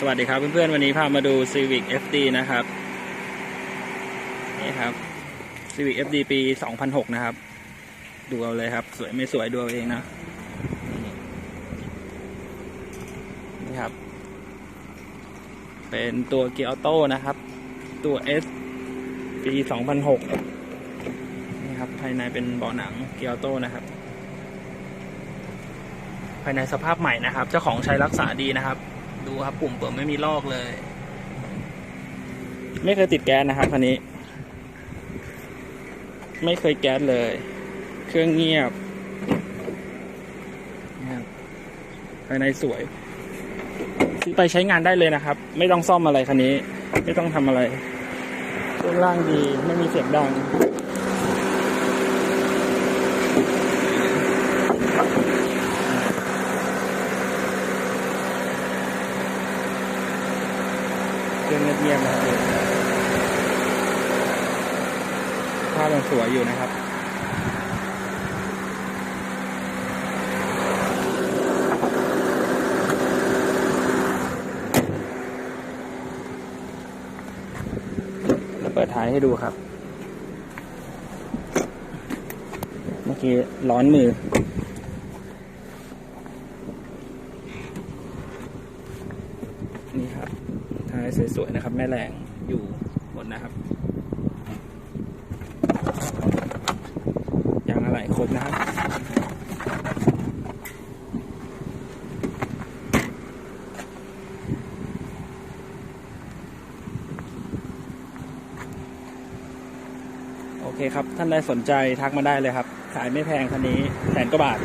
สวัสดีครับเพื่อนๆวันนี้พามาดู Civic FD นะครับนี่ครับ Civic FD ปี 2006 นะครับ ดูเอาเลยครับ สวยไม่สวยดูเอาเองนะนี่ครับ เป็นตัวเกียร์ออโต้นะครับ ตัว S ปี 2006 นี่ครับ ภายในเป็นเบาะหนังเกียร์ออโต้นะครับ ภายในสภาพใหม่นะครับ เจ้าของใช้รักษาดีนะครับ ดูครับปุ่มเปิดไม่มีลอกเลย ไม่เคยติดแก๊สนะครับคันนี้ ไม่เคยแก๊สเลย เครื่องเงียบนะครับภายในสวยซื้อไปใช้งานได้เลยนะครับ ไม่ต้องซ่อมอะไรคันนี้ ไม่ต้องทำอะไรช่วงล่างดีไม่มีเสียงดัง เครื่องเงียบๆนะครับภาพยังสวยอยู่นะครับเปิดท้ายให้ดูครับ เมื่อกี้ร้อนมือ นี่ครับ ท้ายสวยๆนะครับ แม่แรงอยู่บนนะครับยางอะไหล่ครบนะครับโอเคครับ ท่านใดสนใจทักมาได้เลยครับ ขายไม่แพงคันนี้แสนกว่าบาท